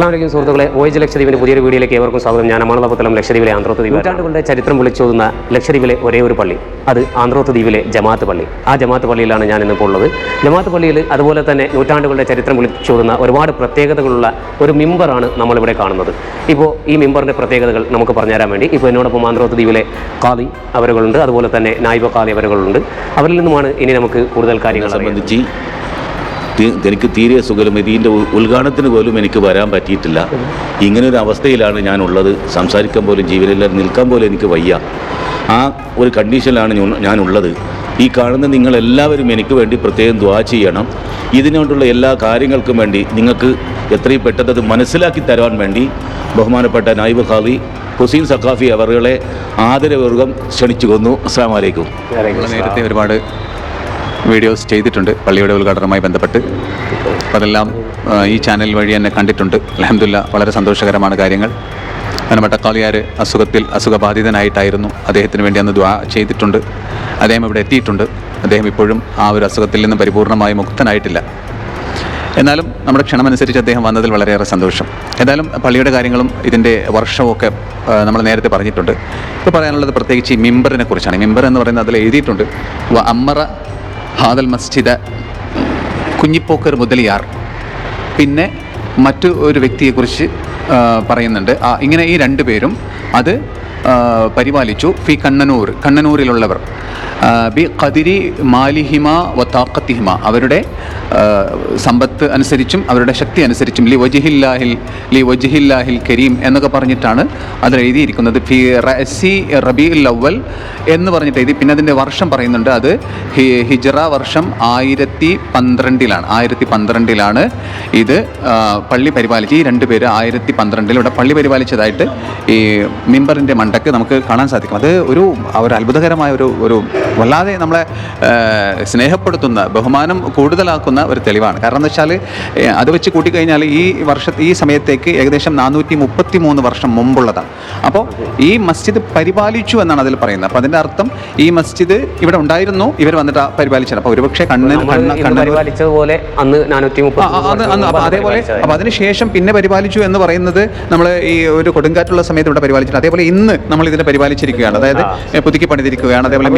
അസ്സാം വലൈക്കും സുഹൃത്തുക്കളെ ഒ എച്ച് ലക്ഷദ്വീപിന്റെ പുതിയൊരു വീഡിയോയിലേക്ക് ഏവർക്കും സ്വാഗതം. ഞാൻ അമാനതപത്തലം ലക്ഷദ്വീപിലെ ആന്ധ്രോത്ത് ദ്വീപ് നൂറ്റാണ്ടുകളുടെ ചരിത്രം വിളിച്ചോതുന്ന ലക്ഷദ്വീപിലെ ഒരേ ഒരു പള്ളി. അത് ആന്ധ്രോത്ത് ദ്വീപിലെ ജമാഅത്ത് പള്ളി. ആ ജമാഅത്ത് പള്ളിയിലാണ് ഞാൻ ഇന്നിപ്പോൾ ഉള്ളത്. ജമാഅത്ത് പള്ളിയിൽ അതുപോലെ തന്നെ നൂറ്റാണ്ടുകളുടെ ചരിത്രം വിളിച്ചോതുന്ന ഒരുപാട് പ്രത്യേകതകളുള്ള ഒരു മിമ്പറാണ് നമ്മളിവിടെ കാണുന്നത്. ഇപ്പോൾ ഈ മിമ്പറിന്റെ പ്രത്യേകതകൾ നമുക്ക് പറഞ്ഞുതരാൻ വേണ്ടി ഇപ്പോൾ എന്നോടൊപ്പം ആന്ധ്രോത്ത് ദ്വീപിലെ കാളി അവരുകളുണ്ട്. അതുപോലെ തന്നെ നായിബ കാലി അവരുകളുണ്ട്. അവരിൽ നിന്നുമാണ് ഇനി നമുക്ക് കൂടുതൽ കാര്യങ്ങൾ സംബന്ധിച്ച് എനിക്ക് തീരെ സുഖമില്ല. ഇതിന്റെ ഉദ്ഘാടനത്തിന് പോലും എനിക്ക് വരാൻ പറ്റിയിട്ടില്ല. ഇങ്ങനൊരു അവസ്ഥയിലാണ് ഞാനുള്ളത്. സംസാരിക്കാൻ പോലും ജീവനെല്ലാം നിൽക്കാൻ പോലും എനിക്ക് വയ്യ. ആ ഒരു കണ്ടീഷനിലാണ് ഞാനുള്ളത്. ഈ കാണുന്ന നിങ്ങളെല്ലാവരും എനിക്ക് വേണ്ടി പ്രത്യേകം ദ്വാ ചെയ്യണം. ഇതിനോട്ടുള്ള എല്ലാ കാര്യങ്ങൾക്കും വേണ്ടി നിങ്ങൾക്ക് എത്രയും പെട്ടെന്ന് അത് മനസ്സിലാക്കി തരാൻ വേണ്ടി ബഹുമാനപ്പെട്ട നായിബ് ഖാദി ഹുസൈൻ സഖാഫി അവറുകളെ ആദരപൂർവം ക്ഷണിച്ചു കൊന്നു അസ്സാം വലൈക്കും നേരത്തെ ഒരുപാട് വീഡിയോസ് ചെയ്തിട്ടുണ്ട് പള്ളിയുടെ ഉദ്ഘാടനവുമായി ബന്ധപ്പെട്ട്. അതെല്ലാം ഈ ചാനൽ വഴി തന്നെ കണ്ടിട്ടുണ്ട്. അലഹമില്ല വളരെ സന്തോഷകരമാണ് കാര്യങ്ങൾ. അങ്ങനെ മട്ടക്കാളിയാർ അസുഖത്തിൽ അസുഖബാധിതനായിട്ടായിരുന്നു അദ്ദേഹത്തിന് വേണ്ടി അന്ന് ദ്വാ ചെയ്തിട്ടുണ്ട്. അദ്ദേഹം ഇവിടെ എത്തിയിട്ടുണ്ട്. അദ്ദേഹം ഇപ്പോഴും ആ ഒരു അസുഖത്തിൽ നിന്ന് പരിപൂർണമായി മുക്തനായിട്ടില്ല. എന്നാലും നമ്മുടെ ക്ഷണമനുസരിച്ച് അദ്ദേഹം വന്നതിൽ വളരെയേറെ സന്തോഷം. ഏതായാലും പള്ളിയുടെ കാര്യങ്ങളും ഇതിന്റെ വർഷമൊക്കെ നമ്മൾ നേരത്തെ പറഞ്ഞിട്ടുണ്ട്. ഇപ്പോൾ പറയാനുള്ളത് പ്രത്യേകിച്ച് ഈ മിമ്പറിനെ കുറിച്ചാണ്. മിമ്പർ എന്ന് പറയുന്നത് അതിൽ എഴുതിയിട്ടുണ്ട്. അമ്മറ ഹാദൽ മസ്ജിദ് കുഞ്ഞിപ്പോക്കർ മുതലിയാർ. പിന്നെ മറ്റു ഒരു വ്യക്തിയെക്കുറിച്ച് പറയുന്നുണ്ട്. ഇങ്ങനെ ഈ രണ്ട് പേരും അത് പരിപാലിച്ചു. ഫി കണ്ണനൂർ കണ്ണനൂരിലുള്ളവർ. ബി ഖദിരി മാലിഹിമ വ താക്കത്തിഹിമ അവരുടെ സമ്പത്ത് അനുസരിച്ചും അവരുടെ ശക്തി അനുസരിച്ചും ലി വജിഹില്ലാഹിൽ ലി വജിഹില്ലാഹിൽ കരീം എന്നൊക്കെ പറഞ്ഞിട്ടാണ് അതിൽ എഴുതിയിരിക്കുന്നത്. ഫി റസി റബീഉൽ ലവൽ എന്ന് പറഞ്ഞിട്ട് എഴുതി. പിന്നെ അതിന്റെ വർഷം പറയുന്നുണ്ട് അത്. ഹിജറ വർഷം ആയിരത്തി പന്ത്രണ്ടിലാണ് ആയിരത്തി പന്ത്രണ്ടിലാണ് ഇത് പള്ളി പരിപാലിച്ച്. ഈ രണ്ട് പേര് ആയിരത്തി പന്ത്രണ്ടിൽ ഇവിടെ പള്ളി പരിപാലിച്ചതായിട്ട് ഈ മിമ്പറിന്റെ മണ്ടക്ക് നമുക്ക് കാണാൻ സാധിക്കും. അത് ഒരു ഒരു അത്ഭുതകരമായ ഒരു ഒരു വല്ലാതെ നമ്മളെ സ്നേഹപ്പെടുത്തുന്ന ബഹുമാനം കൂടുതലാക്കുന്ന ഒരു തെളിവാണ്. കാരണം എന്ന് വെച്ചാൽ അത് വെച്ച് കൂട്ടിക്കഴിഞ്ഞാൽ ഈ വർഷ ഈ സമയത്തേക്ക് ഏകദേശം നാനൂറ്റി മുപ്പത്തി മൂന്ന് വർഷം മുമ്പുള്ളതാണ്. അപ്പോൾ ഈ മസ്ജിദ് പരിപാലിച്ചു എന്നാണ് അതിൽ പറയുന്നത്. അപ്പോൾ അതിന്റെ അർത്ഥം ഈ മസ്ജിദ് ഇവിടെ ഉണ്ടായിരുന്നു ഇവർ വന്നിട്ട് പരിപാലിച്ചത് അപ്പോൾ ഒരുപക്ഷെ കണ്ണിന് കണ്ണ് കണ്ണ് പരിപാലിച്ചതുപോലെ അന്ന് അതേപോലെ അപ്പോൾ അതിനുശേഷം പിന്നെ പരിപാലിച്ചു എന്ന് പറയുന്നത് നമ്മൾ ഈ ഒരു കൊടുങ്കാറ്റുള്ള സമയത്ത് ഇവിടെ പരിപാലിച്ചിട്ട് അതേപോലെ ഇന്ന് നമ്മൾ ഇതിനെ പരിപാലിച്ചിരിക്കുകയാണ്. അതായത് പുതുക്കി പണിതിരിക്കുകയാണ് അതേപോലെ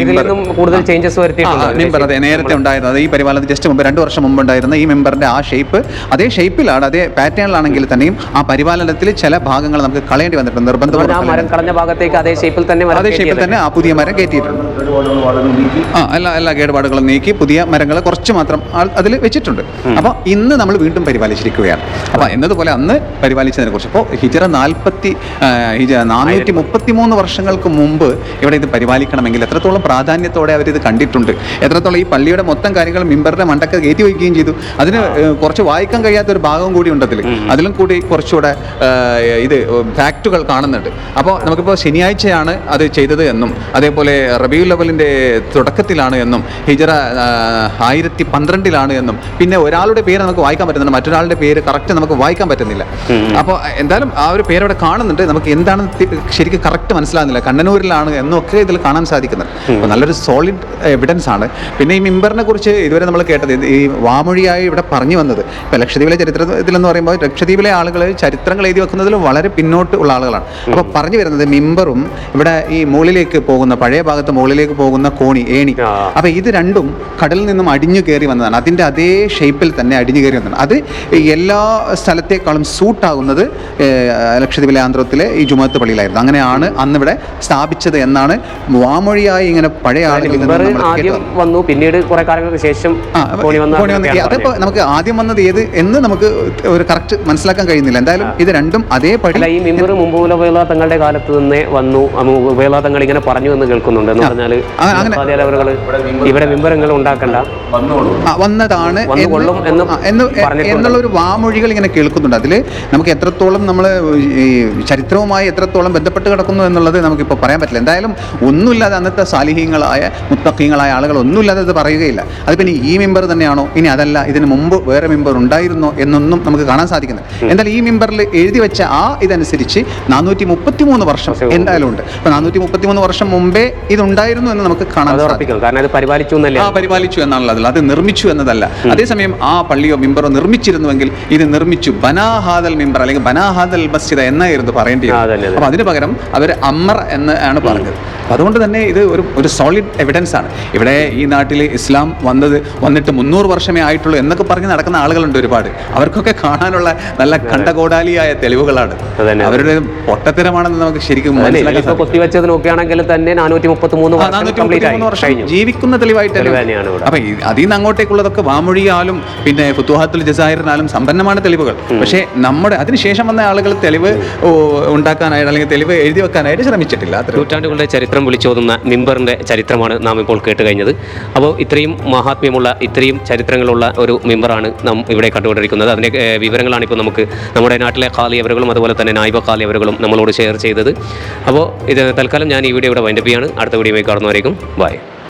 കൂടുതൽ ചേഞ്ചസ് വരുത്തിയിട്ടുണ്ട് നേരത്തെ ഉണ്ടായിരുന്നത്. ഈ പരിപാലനത്തിന് ജസ്റ്റ് മുമ്പ് രണ്ട് വർഷം മുമ്പ് ഉണ്ടായിരുന്ന ഈ മെമ്പറിന്റെ ആ ഷേപ്പ് അതേ ഷേപ്പിലാണ് അതേ പാറ്റേണിലാണെങ്കിൽ തന്നെയും ആ പരിപാലനത്തിൽ ചില ഭാഗങ്ങൾ നമുക്ക് കളയേണ്ടി വന്നിട്ടുണ്ട്. നിർബന്ധം മരം കളഞ്ഞ ഭാഗത്തേക്ക് അതേ ഷേപ്പിൽ തന്നെ അതേ ഷേപ്പിൽ തന്നെ ആ പുതിയ മരം കയറ്റിയിട്ടുണ്ട്. ആ എല്ലാ എല്ലാ കേടുപാടുകളും നീക്കി പുതിയ മരങ്ങൾ കുറച്ച് മാത്രം അതിൽ വെച്ചിട്ടുണ്ട്. അപ്പോൾ ഇന്ന് നമ്മൾ വീണ്ടും പരിപാലിച്ചിരിക്കുകയാണ്. അപ്പോൾ എന്നതുപോലെ അന്ന് പരിപാലിച്ചതിനെ കുറിച്ച് അപ്പോൾ ഹിജറ നാൽപ്പത്തി ഹിജ നാനൂറ്റി മുപ്പത്തി മൂന്ന് വർഷങ്ങൾക്ക് മുമ്പ് ഇവിടെ ഇത് പരിപാലിക്കണമെങ്കിൽ എത്രത്തോളം പ്രാധാന്യത്തോടെ അവരിത് കണ്ടിട്ടുണ്ട്. എത്രത്തോളം ഈ പള്ളിയുടെ മൊത്തം കാര്യങ്ങൾ മിമ്പറിന്റെ മണ്ടക്ക് കയറ്റി വയ്ക്കുകയും ചെയ്തു. അതിന് കുറച്ച് വായിക്കാൻ കഴിയാത്ത ഒരു ഭാഗം കൂടി ഉണ്ട് അതിൽ അതിലും കൂടി കുറച്ചുകൂടെ ഇത് ഫാക്റ്റുകൾ കാണുന്നുണ്ട്. അപ്പോൾ നമുക്കിപ്പോൾ ശനിയാഴ്ചയാണ് അത് ചെയ്തത് എന്നും അതേപോലെ റബിയു ലെവലിന്റെ തുടക്കത്തിലാണ് എന്നും ഹിജറ ആയിരത്തി പന്ത്രണ്ടിലാണ് എന്നും പിന്നെ ഒരാളുടെ പേര് നമുക്ക് വായിക്കാൻ പറ്റുന്നുണ്ട്. മറ്റൊരാളുടെ പേര് കറക്റ്റ് നമുക്ക് വായിക്കാൻ പറ്റുന്നില്ല. അപ്പോൾ എന്തായാലും ആ ഒരു പേര് അവിടെ കാണുന്നുണ്ട്. നമുക്ക് എന്താണ് ശരിക്കും കറക്റ്റ് മനസ്സിലാകുന്നില്ല. കണ്ണനൂരിലാണ് എന്നൊക്കെ ഇതിൽ കാണാൻ സാധിക്കുന്നുണ്ട് അപ്പോൾ നല്ലൊരു സോളിഡ് എവിഡൻസ് ആണ്. പിന്നെ ഈ മിമ്പറിനെ കുറിച്ച് ഇതുവരെ നമ്മൾ കേട്ടത് ഈ വാമൊഴിയായി ഇവിടെ പറഞ്ഞു വന്നത്. ഇപ്പോൾ ലക്ഷദ്വീപിലെ ചരിത്രത്തിലെന്ന് പറയുമ്പോൾ ലക്ഷദ്വീപിലെ ആളുകൾ ചരിത്രങ്ങൾ എഴുതി വെക്കുന്നതിൽ വളരെ പിന്നോട്ട് ഉള്ള ആളുകളാണ്. അപ്പോൾ പറഞ്ഞു വരുന്നത് മിമ്പറും ഇവിടെ ഈ മുകളിലേക്ക് പോകുന്ന പഴയ ഭാഗത്ത് മുകളിലേക്ക് പോകുന്ന കോണി ഏണി. അപ്പോൾ ഇത് രണ്ടും കടലിൽ നിന്നും അടിഞ്ഞു കയറി വന്നതാണ്. അതിന്റെ അതേ ഷേപ്പിൽ തന്നെ അടിഞ്ഞു കയറി വന്നതാണ്. അത് എല്ലാ സ്ഥലത്തേക്കാളും സൂട്ടാകുന്നത് ലക്ഷദ്വീപിലെ ആന്ധ്രത്തിലെ ഈ ജുമത്ത് പള്ളിയിലായിരുന്നു. അങ്ങനെയാണ് അന്നിവിടെ സ്ഥാപിച്ചത് എന്നാണ് വാമൊഴിയായി ഇങ്ങനെ പഴയ മിമ്പർ ആദ്യം വന്നു. പിന്നീട് കുറെ കാലങ്ങൾക്ക് ശേഷം വന്ന അതിപ്പോ നമുക്ക് ആദ്യം വന്നത് ഏത് എന്ന് നമുക്ക് ഒരു കറക്റ്റ് മനസ്സിലാക്കാൻ കഴിയുന്നില്ല. എന്തായാലും ഇത് രണ്ടും അതേപടി ഈ മിമ്പർ മുമ്പ് തങ്ങളുടെ കാലത്ത് തന്നെ വന്നു. ഉപേള തങ്ങൾ ഇങ്ങനെ പറഞ്ഞു എന്ന് കേൾക്കുന്നുണ്ട്. എന്ന് പറഞ്ഞാൽ ആ, അങ്ങനെ- ഇവിടെ മിമ്പറങ്ങൾ ഉണ്ടാക്കണ്ട. വന്നതാണ് എന്നുള്ള ഒരു വാമൊഴികൾ ഇങ്ങനെ കേൾക്കുന്നുണ്ട്. അതിൽ നമുക്ക് എത്രത്തോളം നമ്മൾ ഈ ചരിത്രവുമായി എത്രത്തോളം ബന്ധപ്പെട്ട് കിടക്കുന്നു എന്നുള്ളത് നമുക്കിപ്പോൾ പറയാൻ പറ്റില്ല. എന്തായാലും ഒന്നുമില്ലാതെ അന്നത്തെ സാലിഹ്യങ്ങളായ മുത്തക്കീങ്ങളായ ആളുകൾ ഒന്നുമില്ലാതെ അത് പറയുകയില്ല. അത് പിന്നെ ഈ മെമ്പർ തന്നെയാണോ? ഇനി അതല്ല ഇതിന് മുമ്പ് വേറെ മെമ്പർ ഉണ്ടായിരുന്നോ എന്നൊന്നും നമുക്ക് കാണാൻ സാധിക്കുന്നില്ല. എന്തായാലും ഈ മെമ്പറിൽ എഴുതി വെച്ച ആ ഇതനുസരിച്ച് നാനൂറ്റി മുപ്പത്തി മൂന്ന് വർഷം എന്തായാലും ഉണ്ട്. അപ്പൊ നാനൂറ്റി മുപ്പത്തി മൂന്ന് വർഷം മുമ്പേ ഇതുണ്ടായിരുന്നു എന്ന് നമുക്ക് കാണാൻ സാധിക്കും. പരിപാലിച്ചു ആ പരിപാലിച്ചു എന്നാണല്ലോ അതിൽ അത് നിർമ്മിച്ചു എന്നതല്ല. അതേസമയം ആ പള്ളിയോ മെമ്പറോ നിർമ്മിച്ചിരുന്നുവെങ്കിൽ ഇത് നിർമ്മിച്ചു ബനാഹാദൽ മെമ്പർ അല്ലെങ്കിൽ ബനാഹാദൽ മസ്ജിദ് എന്നായിരുന്നു പറയേണ്ടത്. അപ്പൊ അതിന് പകരം അവർ അമ്മർ എന്ന് ആണ് പറഞ്ഞത്. അതുകൊണ്ട് തന്നെ ഇത് ഒരു ഒരു സോളിഡ് എവിഡൻസ് ആണ്. ഇവിടെ ഈ നാട്ടിൽ ഇസ്ലാം വന്നത് വന്നിട്ട് മുന്നൂറ് വർഷമേ ആയിട്ടുള്ളൂ എന്നൊക്കെ പറഞ്ഞ് നടക്കുന്ന ആളുകളുണ്ട് ഒരുപാട്. അവർക്കൊക്കെ കാണാനുള്ള നല്ല കണ്ടകോടാലിയായ തെളിവുകളാണ്. അവരുടെ പൊട്ടത്തരമാണെന്ന് നമുക്ക് ശരിക്കും മനസ്സിലാക്കാൻ ഇപ്പൊ കൊത്തിവെച്ചത് നോക്കുകയാണെങ്കിൽ തന്നെ നാനൂറ്റി മുപ്പത്തി മൂന്ന് ആ, വർഷം കംപ്ലീറ്റ് ആയി. ജീവിക്കുന്ന തെളിവായിട്ട്. അപ്പൊ അതിൽ നിന്ന് അങ്ങോട്ടേക്കുള്ളതൊക്കെ വാമൊഴിയാലും പിന്നെ ഫുത്തുഹാത്തുൽ ജസാഹിറിനാലും സമ്പന്നമാണ് തെളിവുകൾ. പക്ഷേ നമ്മുടെ അതിനുശേഷം വന്ന ആളുകൾ തെളിവ് ഉണ്ടാക്കാനായിട്ട് അല്ലെങ്കിൽ തെളിവ് എഴുതി വെക്കാനായിട്ട് ശ്രമിച്ചിട്ടില്ല. അത്രേ നൂറ്റാണ്ടുകളുടെ ചരിത്രം വിളിച്ചോതുന്ന മിമ്പറിന്റെ ചരിത്രമാണ് നാം ഇപ്പോൾ കേട്ട് കഴിഞ്ഞത്. അപ്പോൾ ഇത്രയും മഹാത്മ്യമുള്ള ഇത്രയും ചരിത്രങ്ങളുള്ള ഒരു മെമ്പറാണ് നാം ഇവിടെ കണ്ടുകൊണ്ടിരിക്കുന്നത്. അതിന്റെ വിവരങ്ങളാണ് ഇപ്പോൾ നമുക്ക് നമ്മുടെ നാട്ടിലെ കാലിയവറുകളും അതുപോലെ തന്നെ നായിബ കാലിയവറുകളും നമ്മളോട് ഷെയർ ചെയ്തത്. അപ്പോൾ ഇത് തൽക്കാലം ഞാൻ ഈ വീഡിയോ ഇവിടെ വൈൻഡപ്പ് ചെയ്യാണ്. അടുത്ത വീഡിയോയിൽ കാണുന്നവരേക്കും ബൈ.